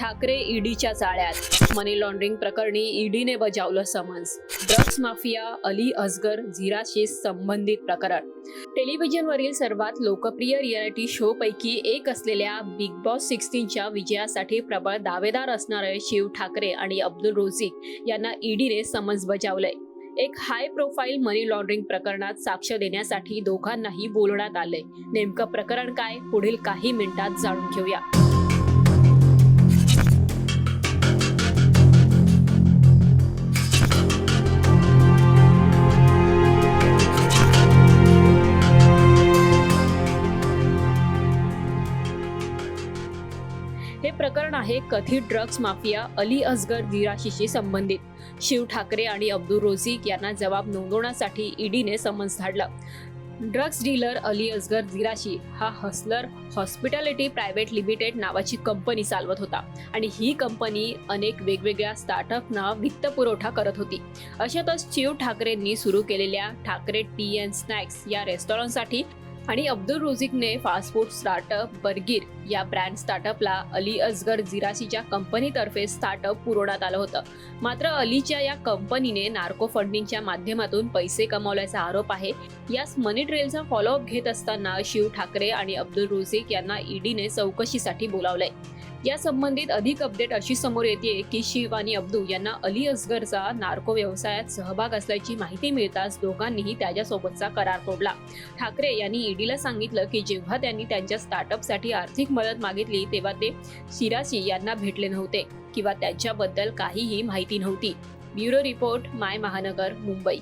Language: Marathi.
ठाकरे ईडीच्या जाळ्यात. मनी लॉन्ड्रिंग प्रकरणी ईडीने बजावलं summons drugs mafia Ali Asgar झिराशी संबंधित प्रकरण. टेलिव्हिजनवरील सर्वात लोकप्रिय रियालिटी शो पैकी एक असलेल्या बिग बॉस सिक्स्टीनच्या विजयासाठी प्रबळ दावेदार असणारे शिव ठाकरे आणि अब्दुल रोझिक यांना ईडीने समन्स बजावलंय. एक हाय प्रोफाईल मनी लॉन्ड्रिंग प्रकरणात साक्ष देण्यासाठी दोघांनाही बोलवण्यात आलंय. नेमकं प्रकरण काय? पुढील काही मिनिटात जाणून घेऊया. हे प्रकरण आहे कथित ड्रग्ज माफिया अली असगर दिराशीशी संबंधित. शिव ठाकरे आणि अब्दुल रोझिक यांना जबाब नोंदवण्यासाठी ईडीने समन्स धाडलं. ड्रग्ज डीलर अली असगर जिराशी हा हसलर हॉस्पिटॅलिटी प्रायव्हेट लिमिटेड नावाची कंपनी चालवत होता आणि ही कंपनी अनेक वेगवेगळ्या स्टार्टअपना वित्तपुरवठा करत होती. अशातच शिव ठाकरेंनी सुरू केलेल्या ठाकरे टी अँड स्नॅक्स या रेस्टॉरंटसाठी आणि अब्दुल रोझिकने फास्ट फूड स्टार्टअप बर्गीर या ब्रँड स्टार्टअपला अली असगर जिरासीच्या कंपनीतर्फे स्टार्टअप पुरवण्यात आलं होतं. मात्र अलीच्या या कंपनीने नार्को फंडिंगच्या माध्यमातून पैसे कमावल्याचा आरोप आहे. यास मनी ट्रेलचा फॉलोअप घेत असताना शिव ठाकरे आणि अब्दुल रोझिक यांना ईडीने चौकशीसाठी बोलावलंय. या संबंधित अधिक अपडेट अशी समोर येते की शिव आणि अब्दू यांना अली असगरचा नार्को व्यवसायात सहभाग असल्याची माहिती मिळताच दोघांनीही त्याच्यासोबतचा करार तोडला. ठाकरे यांनी ईडीला सांगितलं की जेव्हा त्यांनी त्यांच्या स्टार्टअपसाठी आर्थिक मदत मागितली तेव्हा ते शिराशी यांना भेटले नव्हते किंवा त्यांच्याबद्दल काहीही माहिती नव्हती. ब्युरो रिपोर्ट माय महानगर मुंबई.